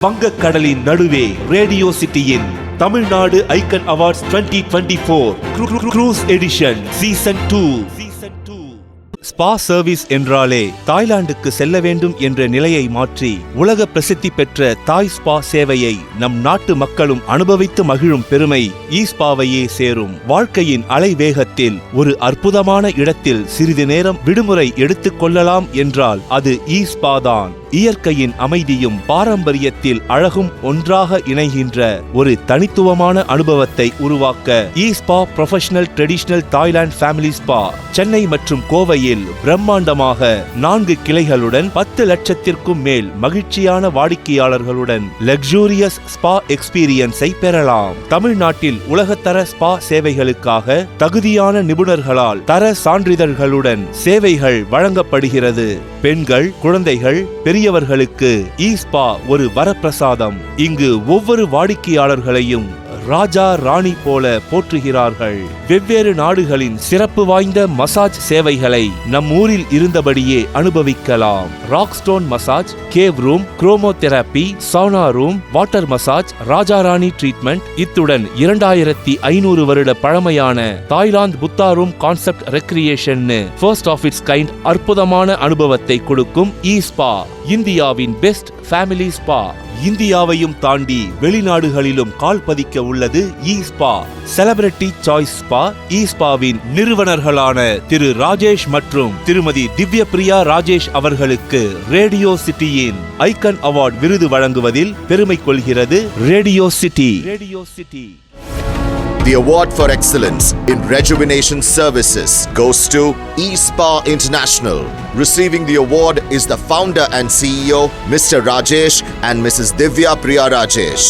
வங்கக்கடலின் நடுவே radio சிட்டியின் Tamil Nadu icon awards 2024 cruise edition season two season two spa service என்றாலே தாய்லாந்துக்கு செல்ல வேண்டும் என்ற நிலையை மாற்றி உலக பிரசித்தி பெற்ற தாய் ஸ்பா சேவையை நம் நாட்டு மக்களும் அனுபவித்து மகிழும் பெருமை ஈஸ்பாவையே ஸ்பாவையே சேரும். வாழ்க்கையின் அலைவேகத்தில் ஒரு அற்புதமான இடத்தில் சிறிது நேரம் விடுமுறை எடுத்துக் கொள்ளலாம் என்றால் அது ஈஸ்பா ஸ்பா தான் இயற்கையின் அமைதியும் பாரம்பரியத்தில் அழகும் ஒன்றாக இணைகின்ற ஒரு தனித்துவமான அனுபவத்தை உருவாக்க E spa professional traditional Thailand family spa Chennai மற்றும் கோவையில் பிரம்மாண்டமாக நான்கு கிளைகளுடன் பத்து லட்சத்திற்கும் மேல் மகிழ்ச்சியான வாடிக்கையாளர்களுடன் லக்ஸூரியஸ் ஸ்பா எக்ஸ்பீரியன்ஸை பெறலாம். தமிழ்நாட்டில் உலகத்தர ஸ்பா சேவைகளுக்காக தகுதியான நிபுணர்களால் தர சான்றிதழ்களுடன் சேவைகள் வழங்கப்படுகிறது. பெண்கள் குழந்தைகள் பெரியவர்களுக்கு ஈஸ்பா ஒரு வரப்பிரசாதம். இங்கு ஒவ்வொரு வாடிக்கையாளர்களையும் ராஜா ராணி போல போற்றுகிறார்கள். வெவ்வேறு நாடுகளின் சிறப்பு வாய்ந்த மசாஜ் சேவைகளை நம் ஊரில் இருந்தபடியே அனுபவிக்கலாம். Rock stone massage cave room chromotherapy sauna room water massage raja rani treatment இத்துடன் இரண்டாயிரத்தி ஐநூறு வருட பழமையான Thailand Buddha room concept recreation first of its kind அற்புதமான அனுபவத்தை கொடுக்கும் இ ஸ்பா இந்தியாவின் பெஸ்ட் ஃபேமிலி ஸ்பா. இந்தியாவையும் தாண்டி வெளிநாடுகளிலும் கால் பதிக்க உள்ளது E spa spa. Celebrity choice spa இஸ்பாவின் ஸ்பாவின் நிறுவனர்களான திரு ராஜேஷ் மற்றும் திருமதி திவ்ய பிரியா ராஜேஷ் அவர்களுக்கு ரேடியோ சிட்டியின் ஐக்கன் அவார்ட் விருது வழங்குவதில் பெருமை கொள்கிறது. Radio city. Radio city. The award for excellence in rejuvenation services goes to eSpa International. Receiving the award is the founder and CEO, Mr. Rajesh and Mrs. Divya Priya Rajesh.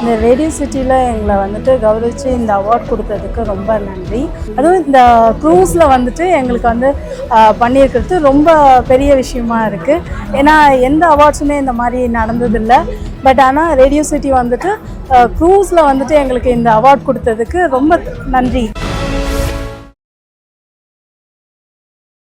இந்த radio சிட்டியில் எங்களை வந்துட்டு கௌரவிச்சு இந்த award கொடுத்ததுக்கு ரொம்ப நன்றி அதுவும் இந்த க்ரூஸில் வந்துட்டு எங்களுக்கு வந்து பண்ணியிருக்கிறது ரொம்ப பெரிய விஷயமா இருக்குது ஏன்னா எந்த அவார்ட்ஸுமே இந்த மாதிரி நடந்ததில்லை பட் ஆனால் ரேடியோ சிட்டி வந்துட்டு க்ரூஸில் வந்துட்டு எங்களுக்கு இந்த அவார்ட் கொடுத்ததுக்கு ரொம்ப நன்றி.